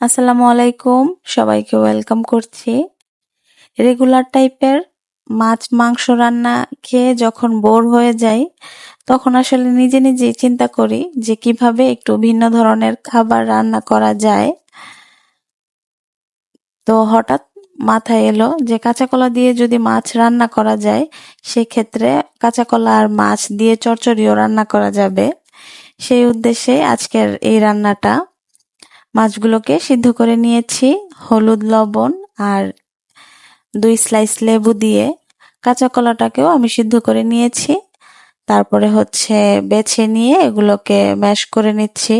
আসসালামু আলাইকুম। সবাইকে ওয়েলকাম করছি। রেগুলার টাইপের মাছ, মাংস রান্না খেয়ে যখন বোর হয়ে যাই, তখন আসলে নিজে নিজেই চিন্তা করি যে কীভাবে একটু ভিন্ন ধরনের খাবার রান্না করা যায়। তো হঠাৎ মাথায় এলো যে কাঁচা কলা দিয়ে যদি মাছ রান্না করা যায়, সেক্ষেত্রে কাঁচা কলা আর মাছ দিয়ে চচ্চড়িও রান্না করা যাবে। সেই উদ্দেশ্যে আজকের এই রান্নাটা মাছগুলোকে সিদ্ধ করে নিয়েছি, হলুদ, লবণ আর দুই স্লাইস লেবু দিয়ে কাঁচা কলাটাকেও আমি সিদ্ধ করে নিয়েছি। তারপরে হচ্ছে বেছে নিয়ে এগুলোকে ম্যাশ করে নিচ্ছি।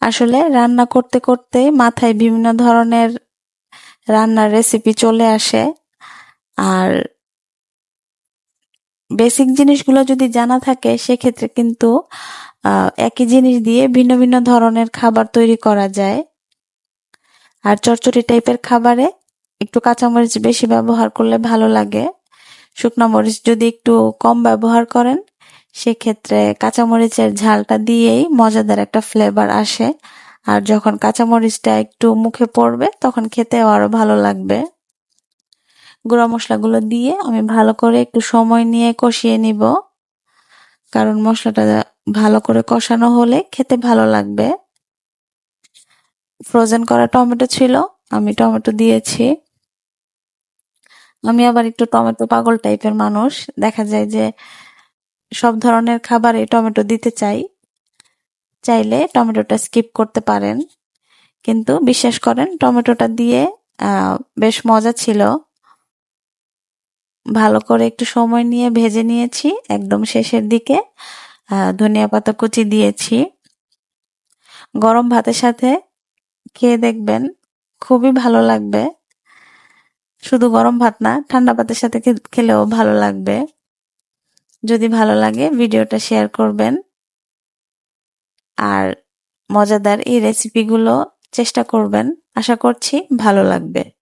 আসলে রান্না করতে করতে মাথায় বিভিন্ন ধরনের রান্নার রেসিপি চলে আসে। আর বেসিক জিনিসগুলো যদি জানা থাকে, সেক্ষেত্রে কিন্তু একই জিনিস দিয়ে ভিন্ন ভিন্ন ধরনের খাবার তৈরি করা যায়। আর চচ্চড়ি টাইপের খাবারে একটু কাঁচামরিচ বেশি ব্যবহার করলে ভালো লাগে। শুকনো মরিচ যদি একটু কম ব্যবহার করেন, সেক্ষেত্রে কাঁচামরিচের ঝালটা দিয়েই মজাদার একটা ফ্লেভার আসে। আর যখন কাঁচামরিচটা একটু মুখে পড়বে, তখন খেতেও আরও ভালো লাগবে। গুঁড়া মশলাগুলো দিয়ে আমি ভালো করে একটু সময় নিয়ে কষিয়ে নিব। কারণ মশলাটা ভালো করে কষানো হলে খেতে ভালো লাগবে। ফ্রোজেন করা টমেটো ছিল, আমি টমেটো দিয়েছি। আমি আবার একটু টমেটো পাগল টাইপের মানুষ। দেখা যায় যে সব ধরনের খাবারে টমেটো দিতে চাই। চাইলে টমেটোটা স্কিপ করতে পারেন। কিন্তু বিশ্বাস করেন, টমেটোটা দিয়ে বেশ মজা ছিল। ভালো করে একটু সময় নিয়ে ভেজে নিয়েছি একদম শেষের দিকে। ধনিয়া পাতা কুচি দিয়েছি। গরম ভাতের সাথে খেয়ে দেখবেন খুবই ভালো লাগবে। শুধু গরম ভাত না, ঠান্ডা ভাতের সাথে খেলেও ভালো লাগবে। যদি ভালো লাগে ভিডিওটা শেয়ার করবেন। আর মজাদার এই রেসিপিগুলো চেষ্টা করবেন। আশা করছি ভালো লাগবে।